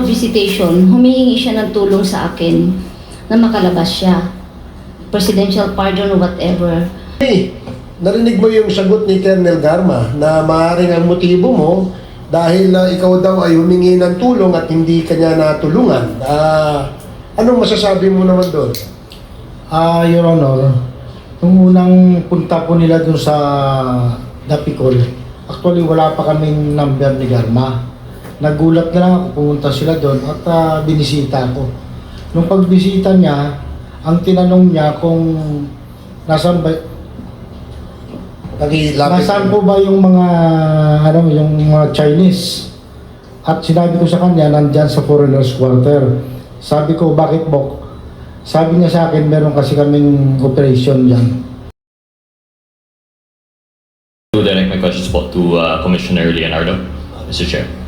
of visitation, humihingi siya ng tulong sa akin na makalabas siya. Presidential pardon or whatever. Hey, narinig mo yung sagot ni Colonel Garma na maaaring ang motibo mo dahil ah, ikaw daw ay humingi ng tulong at hindi kanya natulungan. Ah, anong masasabi mo naman doon? Ah, Your Honor, nung unang punta po nila dun sa Dapicol, actually wala pa kaming number ni Garma. Nagulat na lang ako, pumunta sila doon at ah, binisita ko. Nung pagbisita niya, ang tinanong niya kung nasaan ba, Nakilapit nasaan po ba yung mga, ano, yung mga Chinese? At sinabi ko sa kanya, nandyan sa foreigners quarter. Sabi ko, bakit Bok? Sabi niya sa akin, meron kasi kaming operation dyan. to direct my questions po to uh, Commissioner Leonardo, Mr. Chair.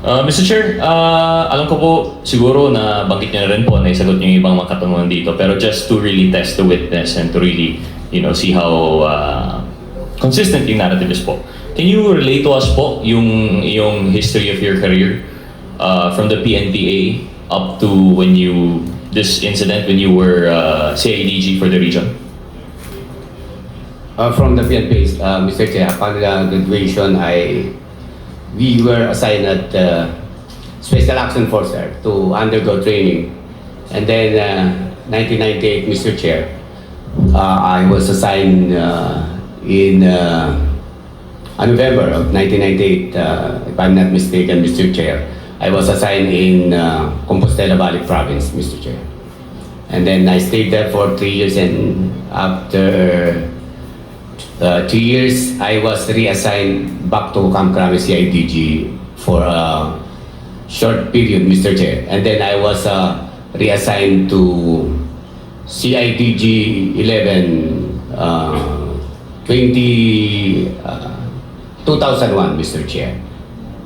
Uh, Mr. Chair, uh, alam ko po siguro na banggit niyo na rin po na isagot niyo yung ibang mga katanungan dito pero just to really test the witness and to really you know see how uh, consistent yung narrative is po. Can you relate to us po yung yung history of your career uh, from the PNPA up to when you this incident when you were uh, CIDG for the region? Uh, from the PNP, uh, Mr. Chair, upon the graduation, I we were assigned at uh, Special Action Force sir, to undergo training. And then, uh, 1998, Mr. Chair, uh, I was assigned uh, in uh, November of 1998, uh, if I'm not mistaken, Mr. Chair. I was assigned in uh, Compostela Valley Province, Mr. Chair. And then I stayed there for three years and after uh, two years, I was reassigned back to Camp Crame CIDG for a short period, Mr. Chair. And then I was uh, reassigned to CIDG 11 uh, 20, uh, 2001, Mr. Chair.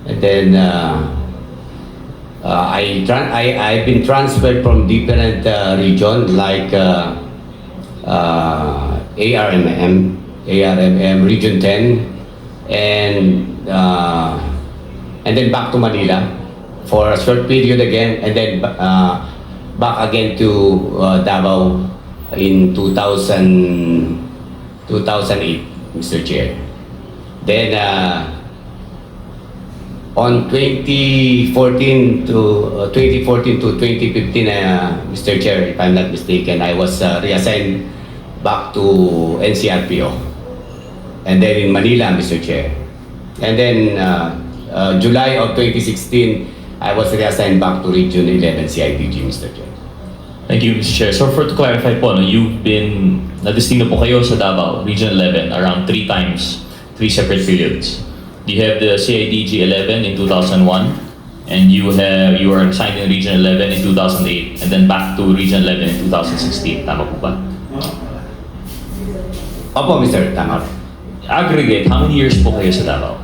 And then uh, uh, I, tran- I, I've been transferred from different uh, region like uh, uh, ARMM, ARMM Region 10, and uh, and then back to Manila for a short period again, and then uh, back again to uh, Davao in 2000, 2008, Mr. Chair. Then uh, on 2014 to uh, 2014 to 2015, uh, Mr. Chair, if I'm not mistaken, I was uh, reassigned back to NCRPO. And then in Manila, Mr. Chair. And then uh, uh, July of 2016, I was reassigned back to Region 11 CIDG, Mr. Chair. Thank you, Mr. Chair. So for to clarify po, no, you've been, na-distinct po kayo sa Davao, Region 11, around three times, three separate periods. You have the CIDG 11 in 2001, and you have you were assigned in Region 11 in 2008, and then back to Region 11 in 2016. Tama po ba? Opo, Mr. Tama. Aggregate, how many years po kayo sa Davao?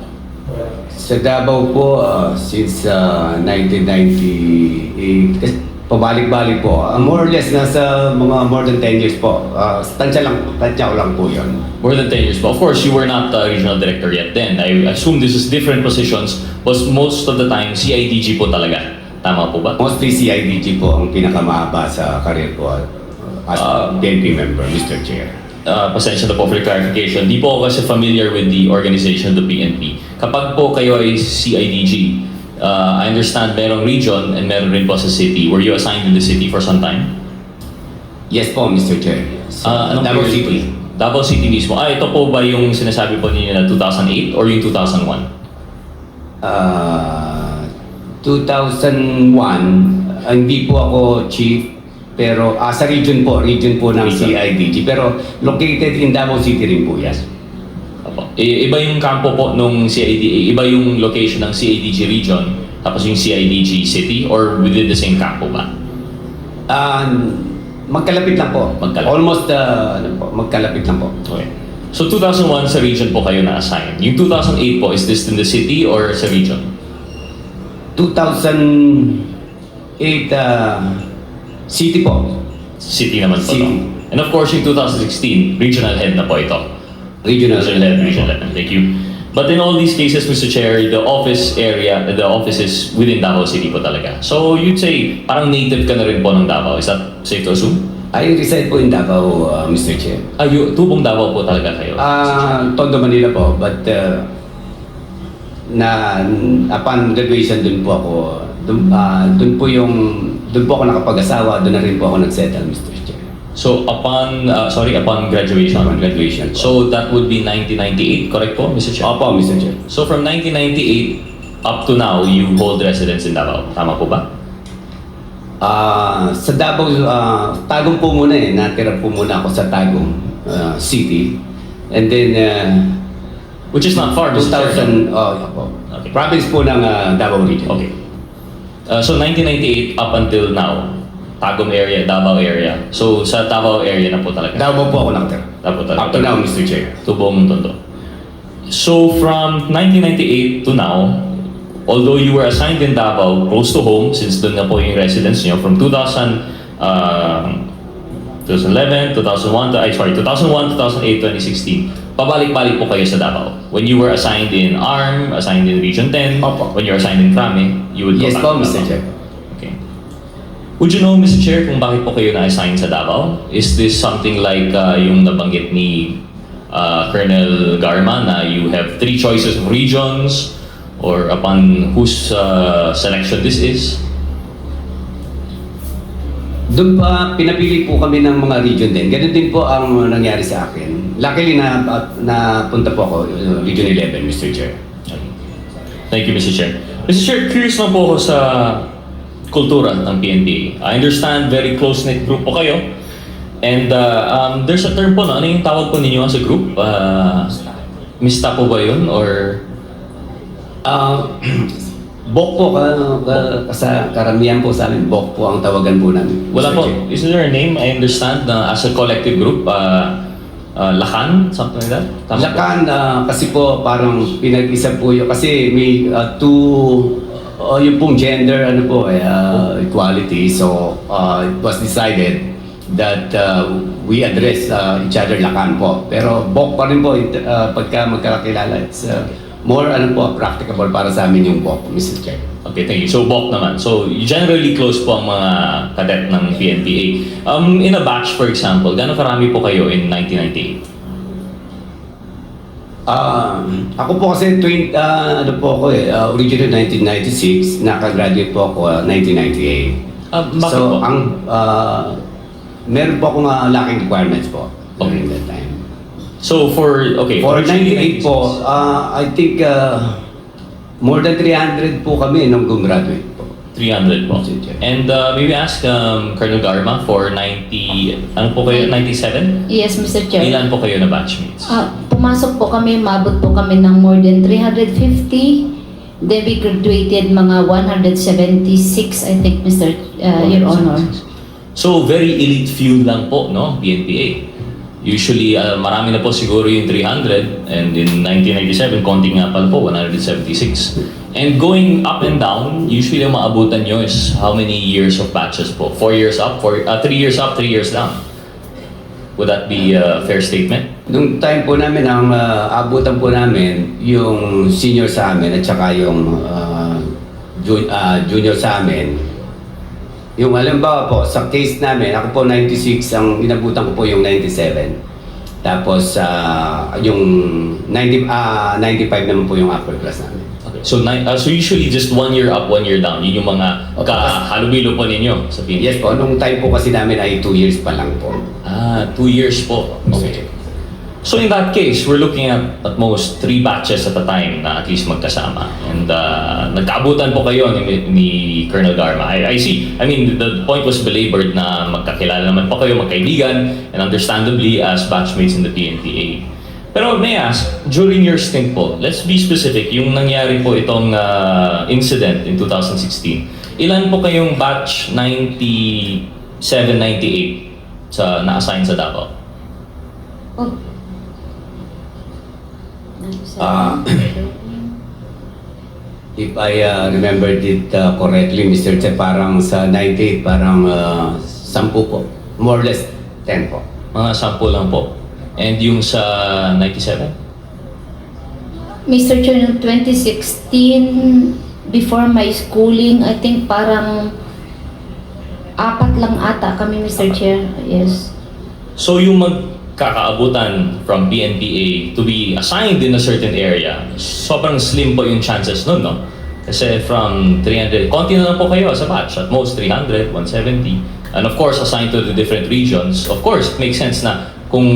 Sa Davao po, uh, since uh, 1998, kasi pabalik-balik po. Uh, more or less, nasa mga more than 10 years po. Uh, tansya lang, tansya ko lang po yun. More than 10 years po. Of course, you were not uh, regional director yet then. I assume this is different positions, but most of the time, CIDG po talaga. Tama po ba? Mostly CIDG po ang pinakamahaba sa career ko uh, as Ah. PNP member, Mr. Chair. Uh, pasensya na po for the clarification. Di po ako kasi familiar with the organization of the PNP. Kapag po kayo ay CIDG, uh, I understand merong region and meron rin po sa city. Were you assigned in the city for some time? Yes po, Mr. Chair. So, Uh, anong Davao City. Davao City mismo. Ah, ito po ba yung sinasabi po ninyo na 2008 or yung 2001? Uh, 2001, uh, hindi po ako chief, pero ah, sa region po, region po ng. CIDG. Pero located in Davao City rin po yan. Opo. I- iba yung kampo po nung CID, iba yung location ng CIDG region, tapos yung CIDG city or within the same kampo ba? Ah, magkalapit lang po. Magkalapit. Almost, uh, ano po, magkalapit lang po. Okay. So 2001 sa region po kayo na-assign. Yung 2008 po, is this in the city or sa region? 2008, uh, city po. City naman po City. to. And of course, yung 2016, regional head na po ito. Regional. Regional head, regional head. Thank you. But in all these cases, Mr. Chair, the office area, the office is within Davao City po talaga. So you'd say, parang native ka na rin po ng Davao. Is that safe to assume? I reside po in Davao, uh, Mr. Chair. Ah, you, tubong Davao po talaga kayo. Ah, Tondo, Manila po, but uh, na upon graduation dun po ako, dun, ah, dun po yung, dun po ako nakapag-asawa, dun na rin po ako nag-settle, Mr. Chair. So upon, uh, sorry, upon graduation. Upon graduation po. So that would be 1998, correct po, Mr. Chair? Opo, Mr. Chair. So from 1998 up to now, you hold residence in Davao. Tama po ba? Ah, sa Davao, ah, Tagum po muna eh. Natira po muna ako sa Tagum ah, City. And then, uh, Which is not far, Mr. Chair. 2000, oh, opo. Okay. Province po ng ah, Davao Region. Okay. Uh, so 1998 up until now, Tagum area, Davao area. So sa Davao area na po talaga. Davao po ako nakatira. Davao talaga. Up to now, Mr. Chair. Tubong Tondo. So from 1998 to now, although you were assigned in Davao, close to home, since doon na po yung residence niyo, from 2000, uh, 2011, 2001, to, ay sorry, 2001, 2008, 2016, pabalik-balik po kayo sa Davao. When you were assigned in ARM, assigned in Region 10, Opo. when you were assigned in Krame, you would go Yes back po, to Mr. Davao. Chair. Okay. Would you know, Mr. Chair, kung bakit po kayo na-assign sa Davao? Is this something like uh, yung nabanggit ni uh, Colonel Garma na you have three choices of regions or upon whose uh, selection this is? Doon pa, pinapili po kami ng mga region din. Ganun din po ang nangyari sa akin. Luckily na, na punta po ako, uh, Region 11, Mr. Chair. Thank you, Mr. Chair. Mr. Chair, curious na po ako sa kultura ng PNP. I understand very close-knit group po kayo. And uh, um, there's a term po, no? ano yung tawag po ninyo as a group? Uh, mista po ba yun? Or Ah, bok po, ka, sa karamihan po sa amin, bok po ang tawagan po namin. wala po, is there a name? I understand na as a collective group, uh, uh, Lakan? Something like that? Tama? Lakan, ah, kasi po parang pinag-isa po yun. Kasi may ah, two, uh, yung pong gender, ano po, eh, ah, equality. So, ah, it was decided that ah, we address ah, each other Lakan po. Pero bok pa rin po, ah, pagka magkakilala, it's ah, more ano po, practicable para sa amin yung bok, Mr. Chair. Okay, thank you. So, BOC naman. So, generally close po ang mga cadet ng PNPA. Um, in a batch, for example, gano'ng karami po kayo in 1998? Ah, ako po kasi 20, ah, ano po ako eh, ah, original 1996, nakagraduate po ako ah, 1998. Ah, bakit so, po? ang ah, meron po akong uh, lacking requirements po during that time. So, for, okay. For originally 98 po, ah, I think ah, more than 300 po kami nung gumraduate po. 300 po. And uh, maybe ask um, Colonel Garma for 90, ano po kayo, 97? Yes, Mr. Chair. Ilan po kayo na batchmates? Ah, pumasok po kami, mabot po kami ng more than 350. Then we graduated mga 176, I think, Mr. uh, Your Honor. So, very elite few lang po, no? PNPA. Usually, uh, marami na po siguro yung 300 and in 1997, konti nga pala po, 176. And going up and down, usually ang maabutan nyo is how many years of batches po? 4 years up, 4, uh, 3 years up, 3 years down. Would that be a fair statement? Nung time po namin, ang ah, abutan po namin, yung senior sa amin at saka yung ah, jun- ah, junior sa amin, yung halimbawa po, sa case namin, ako po 96, ang inabutan ko po yung 97. Tapos, ah, yung 90, ah, 95 naman po yung upper class namin. Okay. So, ni- uh, so usually just one year up, one year down. Yun yung mga Okay. kahalubilo po ninyo sa PNPA. Yes po, nung time po kasi namin ay 2 years pa lang po. Ah, two years po. Okay. So in that case, we're looking at at most three batches at a time na at least magkasama. And uh, nagkaabutan po kayo ni, ni Colonel Garma. I, I see. I mean, the point was belabored na magkakilala naman po kayo, magkaibigan, and understandably as batchmates in the PNPA. Pero may ask, during your stint po, let's be specific, yung nangyari po itong uh, incident in 2016, ilan po kayong batch 97-98 sa na-assign sa Davao? Oh. Ah. If I uh, remembered it uh, correctly, Mr. Che, parang sa 98, parang uh, 10 po. More or less 10 po. Mga sample lang po. And yung sa 97? Mr. Chair, noong 2016, before my schooling, I think parang apat lang ata kami, Mr. Chair. Yes. So yung magkakaabutan from PNPA to be assigned in a certain area, sobrang slim po yung chances nun, no? Kasi from 300, konti na lang po kayo sa batch, at most 300, 170. And of course, assigned to the different regions. Of course, it makes sense na kung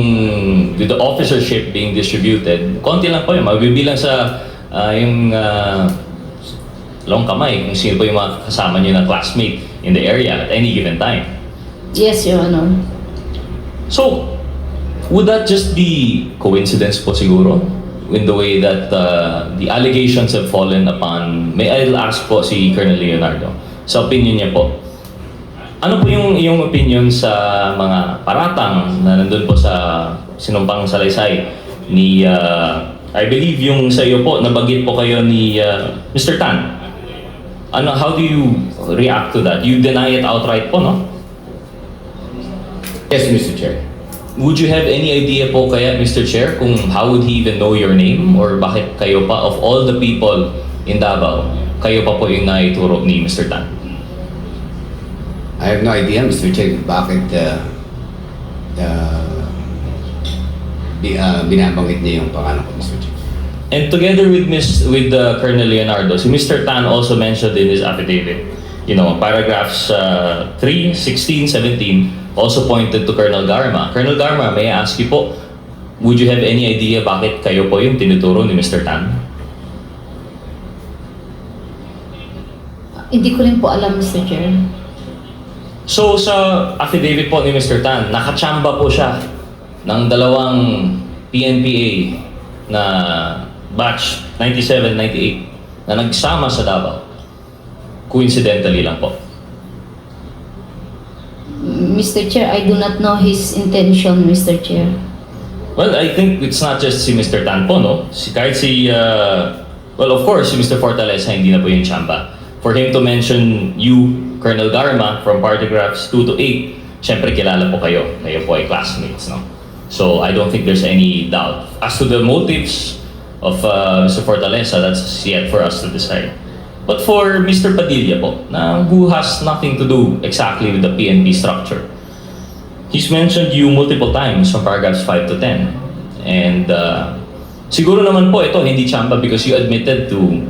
with the officership being distributed, konti lang po yun. Mabibilang sa ah, yung ah, long kamay kung sino po yung mga kasama nyo na classmate in the area at any given time. Yes, Your Honor. So, would that just be coincidence po siguro? In the way that uh, the allegations have fallen upon, may I'll ask po si Colonel Leonardo, sa opinion niya po, ano po yung iyong opinion sa mga paratang na nandun po sa sinumpang salaysay ni, uh, I believe yung sa iyo po, nabagit po kayo ni uh, Mr. Tan. Ano, how do you react to that? You deny it outright po, no? Yes, Mr. Chair. Would you have any idea po kaya, Mr. Chair, kung how would he even know your name? Or bakit kayo pa, of all the people in Davao, kayo pa po yung naituro ni Mr. Tan? I have no idea, Mr. Chair, bakit uh, uh, bi, uh, binabanggit niya yung pangalan ko, Mr. Chair. And together with Miss with uh, Colonel Leonardo, si Mr. Tan also mentioned in his affidavit, you know, paragraphs uh, 3, 16, 17 also pointed to Colonel Garma. Colonel Garma, may I ask you po, would you have any idea bakit kayo po yung tinuturo ni Mr. Tan? Hindi ko rin po alam, Mr. Chair. So sa affidavit po ni Mr. Tan, nakachamba po siya ng dalawang PNPA na batch 97-98 na nagsama sa Davao. Coincidentally lang po. Mr. Chair, I do not know his intention, Mr. Chair. Well, I think it's not just si Mr. Tan po, no? Si, kahit si, uh, well, of course, si Mr. Fortaleza hindi na po yung chamba. For him to mention you, Colonel Garma, from paragraphs 2 to 8, syempre kilala po kayo. Kayo po ay classmates, no? So, I don't think there's any doubt. As to the motives of uh, Mr. Fortaleza, that's yet for us to decide. But for Mr. Padilla po, na who has nothing to do exactly with the PNP structure, He's mentioned you multiple times from paragraphs 5 to 10. And uh, siguro naman po ito hindi chamba because you admitted to,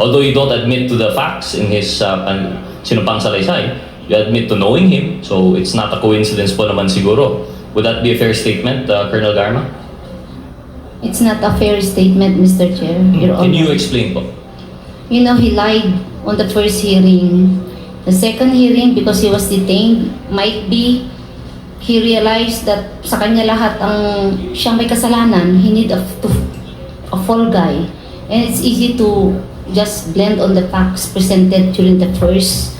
although you don't admit to the facts in his uh, pan, sinumpang salaysay, you admit to knowing him. So it's not a coincidence po naman siguro. Would that be a fair statement, uh, Colonel Garma? It's not a fair statement, Mr. Chair. Your Can you explain po? You know, he lied on the first hearing. The second hearing, because he was detained, might be he realized that sa kanya lahat ang siyang may kasalanan. He need a, to, a fall guy. And it's easy to just blend on the facts presented during the first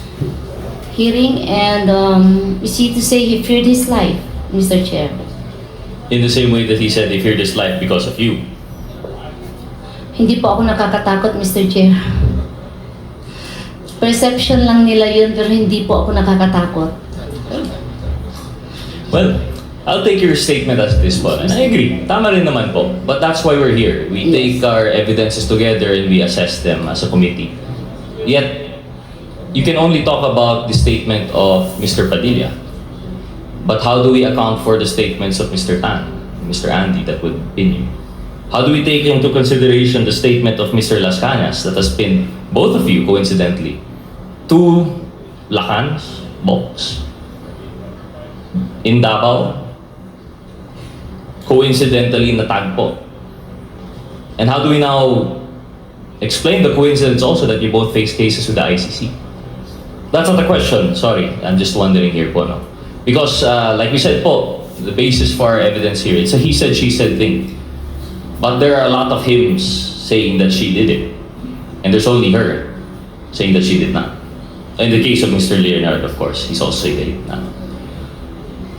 hearing. And um, it's easy to say he feared his life, Mr. Chair. In the same way that he said he feared his life because of you. Hindi po ako nakakatakot, Mr. Chair. Perception lang nila yun, pero hindi po ako nakakatakot. Well, I'll take your statement as this po. And I agree. Tama rin naman po. But that's why we're here. We Yes. take our evidences together and we assess them as a committee. Yet, you can only talk about the statement of Mr. Padilla. But how do we account for the statements of Mr. Tan, Mr. Andy that would pin you? How do we take into consideration the statement of Mr. Las Cañas that has pinned both of you, coincidentally, to Lacans, Box, in Davao, coincidentally natagpo. And how do we now explain the coincidence also that you both face cases with the ICC? That's not a question, sorry. I'm just wondering here po, no? Because, uh, like we said po, the basis for our evidence here, it's a he said, she said thing. But there are a lot of hymns saying that she did it. And there's only her saying that she did not. In the case of Mr. Leonard, of course, he's also saying that he did not.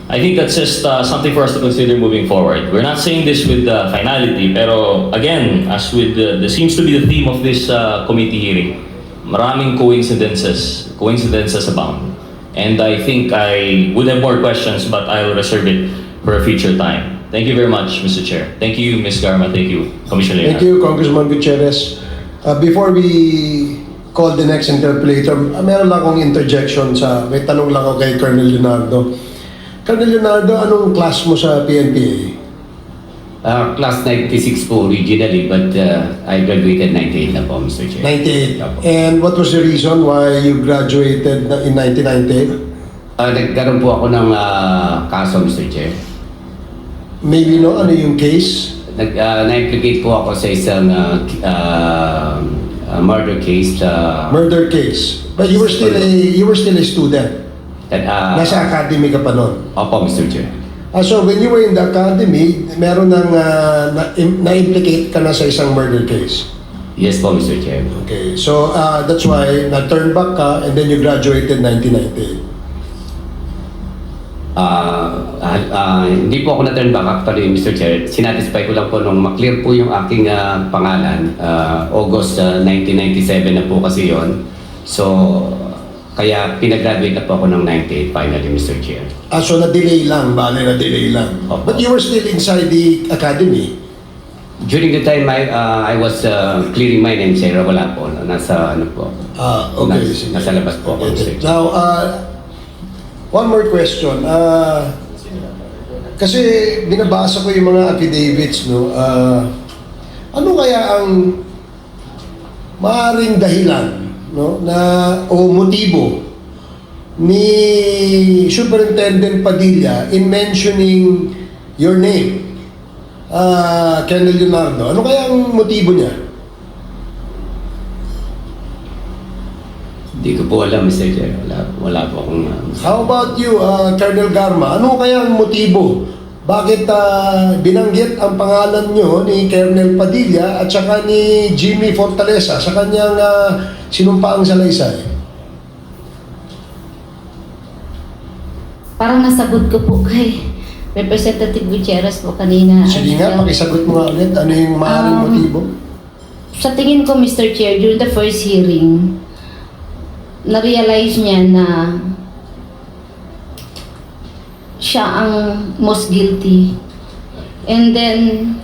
I think that's just uh, something for us to consider moving forward. We're not saying this with uh, finality, pero again, as with the, the seems to be the theme of this uh, committee hearing, maraming coincidences, coincidences abound. And I think I would have more questions, but I'll reserve it for a future time. Thank you very much, Mr. Chair. Thank you, Ms. Garma. Thank you, Commissioner Thank you, Congressman Gutierrez. Uh, before we call the next interpolator, uh, meron lang akong interjection sa, may tanong lang ako kay Colonel Leonardo. Colonel Leonardo, anong class mo sa PNPA? Uh, class 96 po originally, but uh, I graduated 98 na po, Mr. Chair. 98. Apo. And what was the reason why you graduated in 1998? Uh, nagkaroon po ako ng uh, kaso, Mr. Chair. Maybe no, ano yung case? Nag, uh, na-implicate po ako sa isang uh, uh, uh, murder case. Uh, Murder case. But you were still a, you were still a student. that, uh, Nasa academy ka pa noon. Opo, Mr. Chair. Ah, so when you were in the academy, meron nang ah, na, na-implicate ka na sa isang murder case. Yes po, Mr. Chair. Okay, so ah, that's why na-turn back ka and then you graduated 1998. Ah, ah, hindi po ako na-turn back actually, Mr. Chair. Sinatisfy ko lang po nung maklear po yung aking ah, pangalan. Ah, August ah, 1997 na po kasi yon. So, kaya pinagraduate na po ako ng 98 finally, Mr. Chair. Ah, so na-delay lang, bale na-delay lang. Opo. But you were still inside the academy. During the time I, ah, I was ah, clearing my name, sir, wala po. Nasa ano po. Ah, okay. Nas- sige. nasa labas po ako. Mr. Chair. Now, ah, one more question. Ah, kasi binabasa ko yung mga affidavits, no? Ah, ano kaya ang maaring dahilan, no, na o motibo ni Superintendent Padilla in mentioning your name, ah, Colonel Leonardo? Ano kaya ang motibo niya? Hindi ko po alam, Mr. Chair. Wala, wala po akong... ah, How about you, uh, Colonel Garma? Ano kaya ang motibo? Bakit ah, binanggit ang pangalan nyo ni Colonel Padilla at saka ni Jimmy Fortaleza sa kanyang uh, sinumpaang salaysay? Parang nasagot ko po kay Representative Gutierrez po kanina. Sige nga, pakisagot mo nga ulit. Ano yung maaaring Um, motibo? Sa tingin ko, Mr. Chair, during the first hearing, na-realize niya na siya ang most guilty. And then,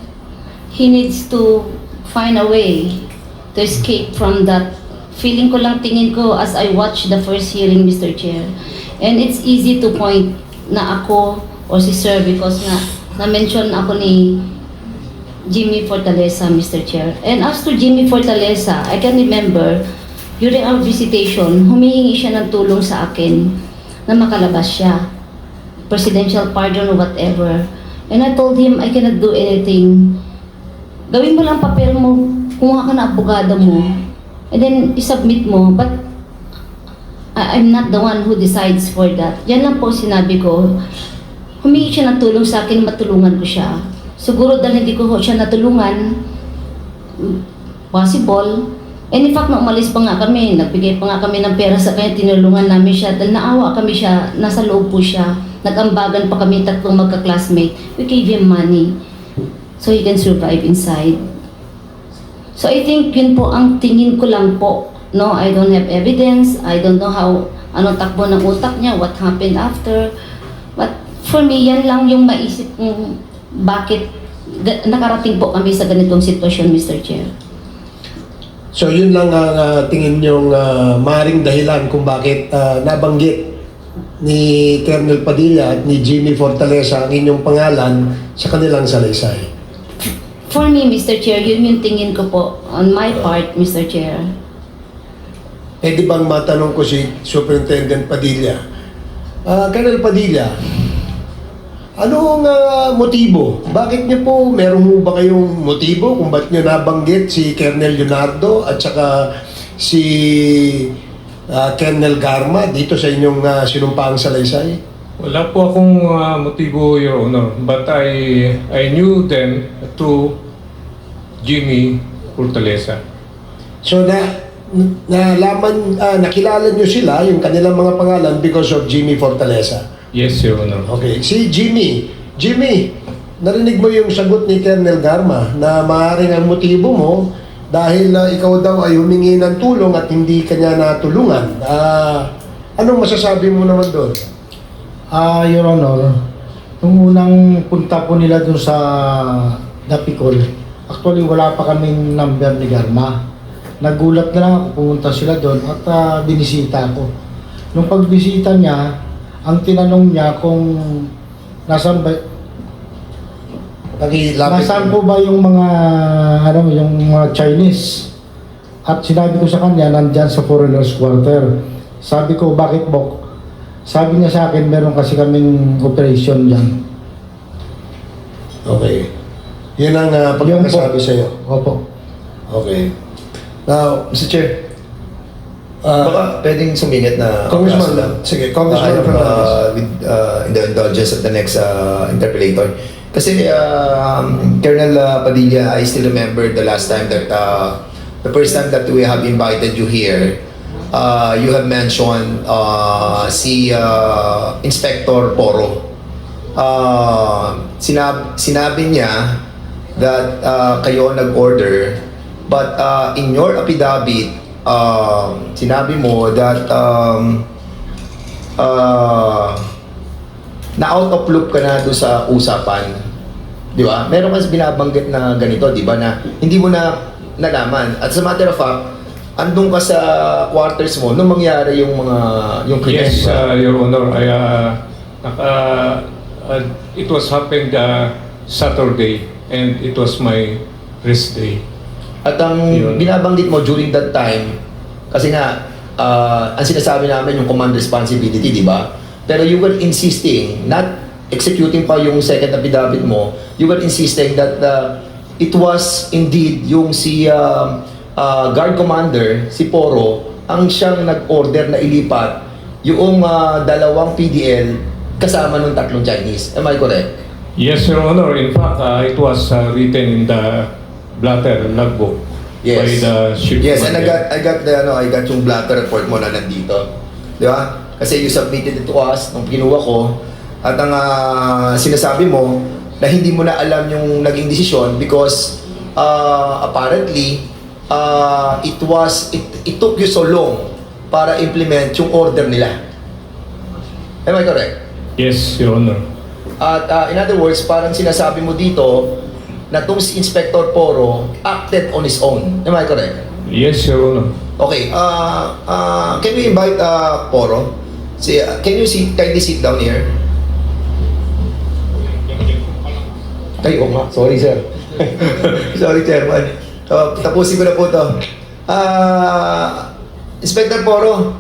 he needs to find a way to escape from that. Feeling ko lang tingin ko as I watch the first hearing, Mr. Chair. And it's easy to point na ako or si Sir because nga na-mention ako ni Jimmy Fortaleza, Mr. Chair. And as to Jimmy Fortaleza, I can remember, during our visitation, humihingi siya ng tulong sa akin na makalabas siya. Presidential pardon or whatever. And I told him, I cannot do anything. Gawin mo lang papel mo, kumuha ka na abogado mo, and then isubmit mo. But I'm not the one who decides for that. Yan lang po sinabi ko. Humingi siya ng tulong sa akin, matulungan ko siya. Siguro dahil hindi ko siya natulungan, possible. And in fact, nung umalis pa nga kami, nagbigay pa nga kami ng pera sa kanya, tinulungan namin siya. Dahil naawa kami siya, nasa loob po siya. Nagambagan pa kami tatlong magka-classmate. We gave him money so he can survive inside. So I think yun po ang tingin ko lang po. No, I don't have evidence. I don't know how, ano takbo ng utak niya, what happened after. But for me, yan lang yung maisip kong bakit nakarating po kami sa ganitong sitwasyon, Mr. Chair. So yun lang ang ah, tingin nyong uh, maring dahilan kung bakit ah, nabanggit ni Colonel Padilla at ni Jimmy Fortaleza ang inyong pangalan sa kanilang salaysay. For me, Mr. Chair, yun yung tingin ko po on my part, Mr. Chair. Pwede bang matanong ko si Superintendent Padilla? Ah, Colonel Padilla, anong ah, motibo? Bakit niyo po, meron mo ba kayong motibo kung ba't niyo nabanggit si Colonel Leonardo at saka si ah, Colonel Garma dito sa inyong ah, sinumpaang salaysay? Wala po akong ah, motibo, Your Honor. But I, I knew them through Jimmy Fortaleza. So na nalaman, ah, nakilala niyo sila, yung kanilang mga pangalan because of Jimmy Fortaleza. Yes, Your Honor. Okay, si Jimmy. Jimmy, narinig mo yung sagot ni Colonel Garma na maaaring ang motibo mo dahil ah, ikaw daw ay humingi ng tulong at hindi kanya natulungan. Ah, anong masasabi mo naman doon? Ah, Your Honor, Nung unang punta po nila dun sa Dapicol, actually wala pa kaming number ni Garma. Nagulat na lang ako, pumunta sila doon at ah, binisita ko. Nung pagbisita niya, ang tinanong niya kung nasaan ba, Nakilapit. nasaan po ba yung mga, ano, yung mga Chinese? At sinabi ko sa kanya, nandyan sa foreigners quarter. Sabi ko, bakit Bok? Sabi niya sa akin, meron kasi kaming operation dyan. Okay. Yan ang uh, pagkakasabi Yung po. sa'yo. Opo. Okay. Now, Mr. Chair, uh, baka pwedeng sumingit na Congressman, kaso lang. sige, Congressman Uh, Fernandez. uh, with, uh, in the indulgence of the next uh, interpolator. Kasi um, Colonel uh, Padilla, I still remember the last time that uh, the first time that we have invited you here, uh, you have mentioned uh, si uh, Inspector Poro. Uh, sinab sinabi niya that uh, kayo nag-order but uh, in your affidavit um, sinabi mo that um, uh, na out of loop ka na doon sa usapan. Di ba? Meron kasi binabanggit na ganito, di ba? Na hindi mo na nalaman. At sa matter of fact, andun ka sa quarters mo nung mangyari yung mga yung krimen. Yes, uh, Your Honor, I, uh, naka- uh, it was happened uh, Saturday and it was my rest day. At ang Yun. binabanggit mo during that time, kasi nga, uh, ang sinasabi namin yung command responsibility, di ba? Pero you were insisting, not executing pa yung second affidavit mo, you were insisting that uh, it was indeed yung si uh, uh, guard commander, si Poro, ang siyang nag-order na ilipat yung uh, dalawang PDL kasama ng tatlong Chinese. Am I correct? Yes, Your Honor. In fact, uh, it was uh, written in the blatter logbook by Yes. the ship Yes, and I got I got the ano, I got yung blatter report mo na nandito. Di ba? Kasi you submitted it to us nung kinuha ko at ang ah, sinasabi mo na hindi mo na alam yung naging desisyon because uh, apparently uh, it was it, it took you so long para implement yung order nila. Am I correct? Yes, Your Honor. At uh, in other words, parang sinasabi mo dito na tong si Inspector Poro acted on his own. Am I correct? Yes, Your Honor. Okay, uh, uh, can we invite uh, Poro? Si, uh, can you sit, kindly sit down here? Ay, nga. Sorry, sir. Sorry, Chairman. Uh, tapusin ko na po to. Ah, Inspector Poro,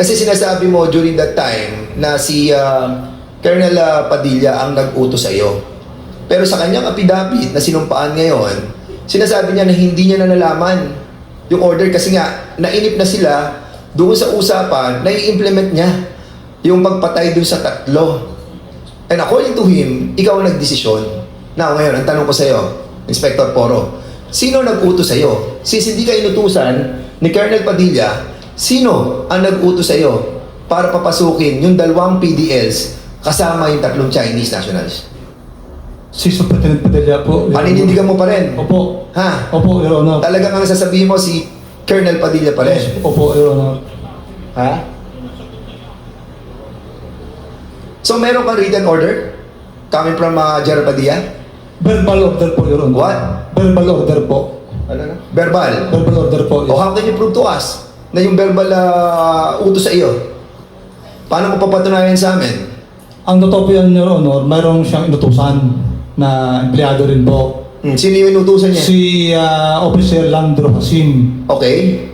kasi sinasabi mo during that time na si uh, Colonel uh, Padilla ang nag-utos sa iyo. Pero sa kanyang affidavit na sinumpaan ngayon, sinasabi niya na hindi niya na nalaman yung order kasi nga nainip na sila doon sa usapan na i-implement niya yung pagpatay doon sa tatlo. And according to him, ikaw ang nagdesisyon. Now ngayon, ang tanong ko sa iyo, Inspector Poro, sino nag-utos sa iyo? Since hindi ka inutusan ni Colonel Padilla, sino ang nag-utos sa iyo para papasukin yung dalawang PDLs kasama yung tatlong Chinese nationals? Si Superintendent Padilla po. Your Paninindigan mo pa rin? Opo. Ha? Opo, Your Honor. Talagang ang sasabihin mo si Colonel Padilla pa rin? Opo, Your Honor. Ha? So meron kang written order coming from uh, General Padilla? Verbal order po, Your Honor. What? Verbal order po. Ano na? Verbal. Verbal order po. O how can you prove to us na yung verbal uh, utos sa iyo? Paano mo papatunayan sa amin? Ang totoo po yan, Your Honor, mayroong siyang inutusan na empleyado rin po. Hmm, sino yung inutusan niya? Si ah, Officer Landro Hasim. Okay.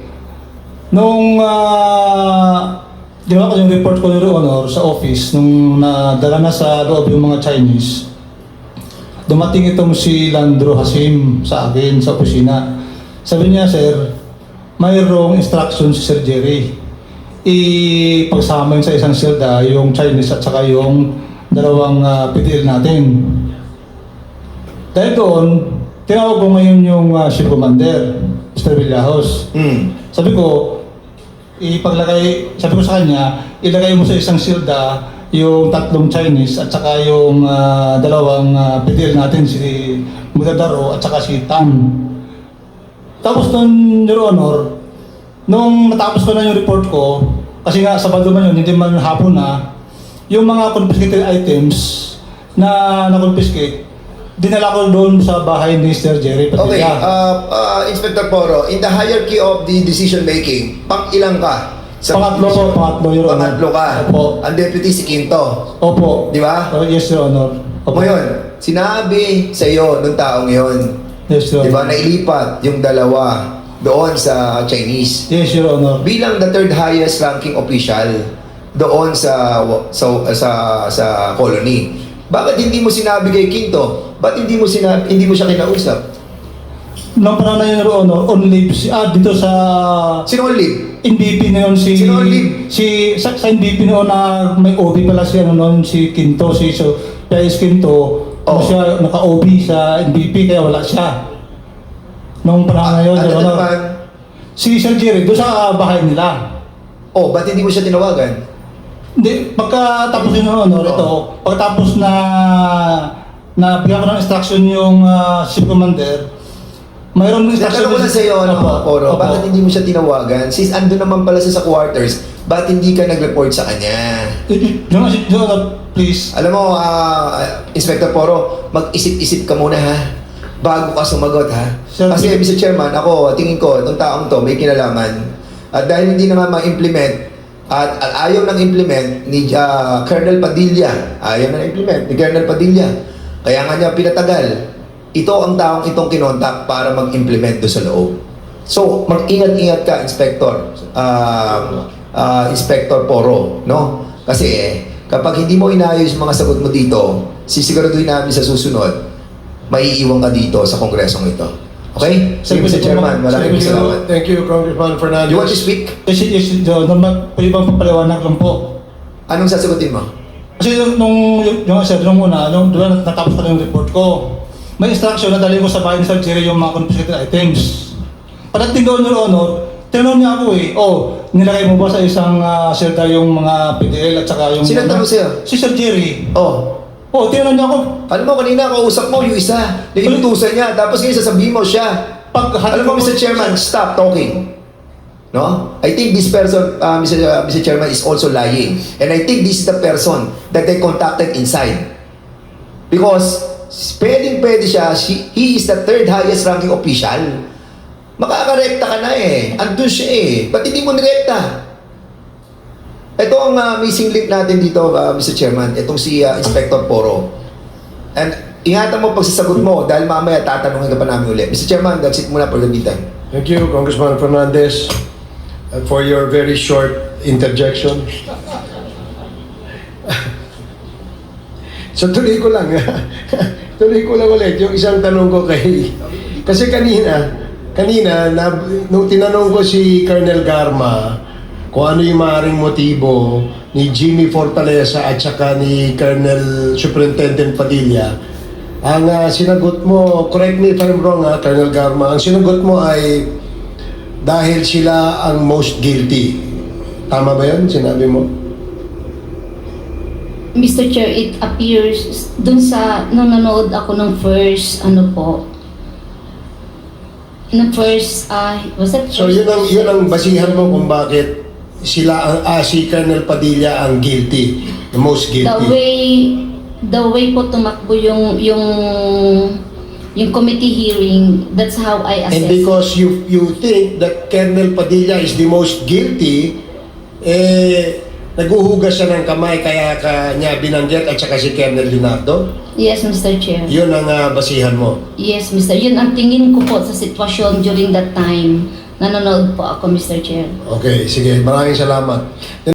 Nung uh, ginawa ko yung report ko, Your Honor, sa office, nung nadala na sa loob yung mga Chinese, dumating itong si Landro Hasim sa akin sa opisina. Sabi niya, Sir, mayroong instruction si Sir Jerry. Ipagsama yun sa isang silda yung Chinese at saka yung dalawang uh, PDL natin. Dahil doon, tinawag ko ngayon yung uh, ship commander, Mr. Villajos. Hmm. Sabi ko, ipaglagay, sabi ko sa kanya, ilagay mo sa isang silda yung tatlong Chinese at saka yung ah, dalawang uh, natin, si Mudadaro at saka si Tan. Tapos nun, Your Honor, nung natapos ko na yung report ko, kasi nga Sabado man yun, hindi man hapon na, yung mga confiscated items na na-confiscate, dinala ko doon sa bahay ni Sir Jerry Okay, Padilla. uh, uh, Inspector Poro, in the hierarchy of the decision making, pang ilang ka? Pangatlo po, pangatlo, Your Honor. Pangatlo ka. Opo. Ang deputy si Quinto. Opo. Di ba? Oh, yes, Your Honor. Opo. Ngayon, sinabi sa iyo nung taong yon, Yes, Your di ba, Honor. nailipat yung dalawa doon sa Chinese. Yes, Your Honor. Bilang the third highest ranking official doon sa sa sa, sa colony. Bakit hindi mo sinabi kay Quinto? Bakit hindi mo sinabi, hindi mo siya kinausap? Nung panahon na yun, Your Honor, on leave, si, ah, dito sa Sino ang lead? NBP na yun si... Sino ang lead? Si, sa, sa NBP noon na may OB pala si ano noon, si Quinto, si so, Pies Quinto, ano Oh. siya, naka-OB sa NBP, kaya wala siya. Nung panahon na yun, At Your ano Honor. naman? Si Sir Jerry, doon sa bahay nila. Oh, ba't hindi mo siya tinawagan? Hindi, pagkatapos yun, Honor, Oo. ito, pagkatapos na na bigyan ko ng instruction yung uh, ship commander, mayroon ng instruction. Nagtanong ko lang sa iyo, ano, Poro, opo. bakit hindi mo siya tinawagan? Since ando naman pala siya sa quarters, bakit hindi ka nag-report sa kanya? Yung, yung, Honor, please. Alam mo, ah, Inspector Poro, mag-isip-isip ka muna ha, bago ka sumagot ha. Sir, Kasi Mr. Chairman, ako, tingin ko, itong taong to may kinalaman. At dahil hindi na nga ma-implement, at, at ayaw nang implement ni ah, Colonel Padilla, ayaw na implement ni Colonel Padilla. Kaya nga niya pinatagal. Ito ang taong itong kinontak para mag-implement do sa loob. So, mag-ingat-ingat ka, Inspector. Ah, ah, Inspector Poro, no? Kasi eh, kapag hindi mo inayos yung mga sagot mo dito, sisiguraduhin namin sa susunod, maiiwan ka dito sa kongresong ito. Okay? Sige, Mr. Chairman, maraming Thank you, salamat. thank you, Congressman Fernandez. You want to speak? Yes, yes, Your Honor, pwede bang papaliwanag lang po? Anong sasagutin mo? Kasi yung, nung, yung, yung sir, nung una, nung diba, natapos ko na yung report ko, may instruction na dali ko sa bahay ni Sir Jerry yung mga confiscated items. Pagdating doon yung honor, tinanong niya ako eh, oh, nilagay mo ba sa isang uh, shelter yung mga PDL at saka yung... Sino tanong sa'yo? Si Sir Jerry. Oh, Oh, tinanong niya ako, alam mo, kanina kausap mo yung isa, na inutusan niya, tapos ngayon sasabihin mo siya. pag... Alam mo, Mr. Chairman, stop talking. No? I think this person, uh, Mr. uh, Mr. Chairman, is also lying. And I think this is the person that they contacted inside. Because, pwedeng pwede siya, she, he is the third highest ranking official. Makakarekta ka na eh. Andun siya eh. Ba't hindi mo nirekta? Ito ang uh, missing link natin dito, uh, Mr. Chairman. Itong si uh, Inspector Poro. And ingatan mo pagsasagot mo dahil mamaya tatanungin ka pa namin ulit. Mr. Chairman, that's it muna for the meantime. Thank you, Congressman Fernandez, for your very short interjection. so tuloy ko lang, tuloy ko lang ulit yung isang tanong ko kay... Kasi kanina, kanina, na, nung tinanong ko si Colonel Garma kung ano yung maaaring motibo ni Jimmy Fortaleza at saka ni Colonel Superintendent Padilla, ang ah, sinagot mo, correct me if I'm wrong ha, Colonel Garma, ang sinagot mo ay dahil sila ang most guilty. Tama ba yun? Sinabi mo? Mr. Chair, it appears dun sa nung nanood ako ng first ano po ng first ah was that So first yun ang, yun ang basihan mo kung bakit sila ang, ah, si Colonel Padilla ang guilty, the most the guilty. way the way po tumakbo yung yung yung committee hearing that's how I assess And because you you think that Colonel Padilla is the most guilty, eh, naguhugas siya ng kamay kaya ka niya binanggit at saka si Colonel Leonardo. yes Mr. Chair Yun ang ah, basihan mo. yes Mr. yun ang tingin ko po sa sitwasyon during that time nanonood po ako Mr. Chair Okay, sige. Maraming salamat.